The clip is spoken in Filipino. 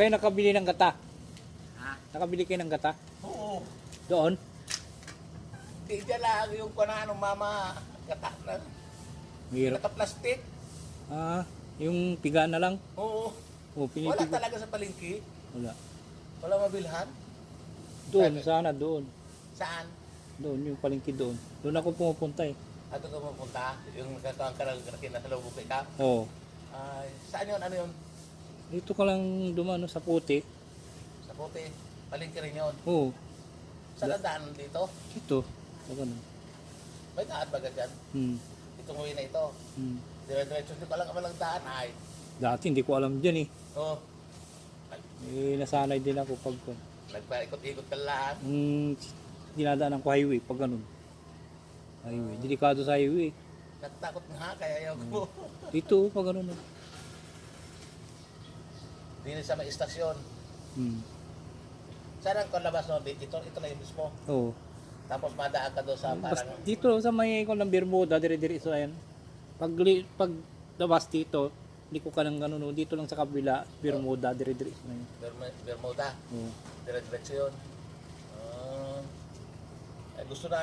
Kayo nakabili ng gata. Ha? Nakabili kayo ng gata. Oo. Doon. Di dyan lang yung kunaan ng mama. Kata na. Mahirap. Naka-plastic. Ah, yung piga na lang. Oo. Oh, Wala talaga sa palengke. Wala. Wala mabilhan. Doon, sana doon. Saan? Doon, yung palengke doon. Doon ako pumupunta eh. Ato ka mapunta? Yung nakatuang ka lang kinasalubog ka? Oo. Ay, saan yun? Ano yun? Dito ka lang dumano sa puti. Sa puti. Palengke rin yun. Oo. Saan ang daan dito? Ito. Sa ganun. May daan ba dyan? Hmm. Itong way na ito. Hmm. Dire-diretso. Ko alam kung walang daan. Ay. Dati hindi ko alam dyan eh. Oo. Eh, nasanay din ako pag Nagpaikot-ikot ka lang. mm, dinadaanan ko highway pag ganun. Highway. Delikado sa highway. Natatakot nga kaya ayaw ko. Dito, pag ganun. Dito sa may istasyon. Hmm. Saan ang kalabas no? Dito, ito na yung mismo. Oo. Tapos madaan ka doon sa Bas, parang... dito sa may ko ng Bermuda, dire-dire so ayan. Pag li- pag labas dito, liko ka ng ganun, oh, dito lang sa kabila, Bermuda, dire-dire so ayan. Berm- Bermuda. Oo. Dire-diretso yun. Ah. eh, gusto na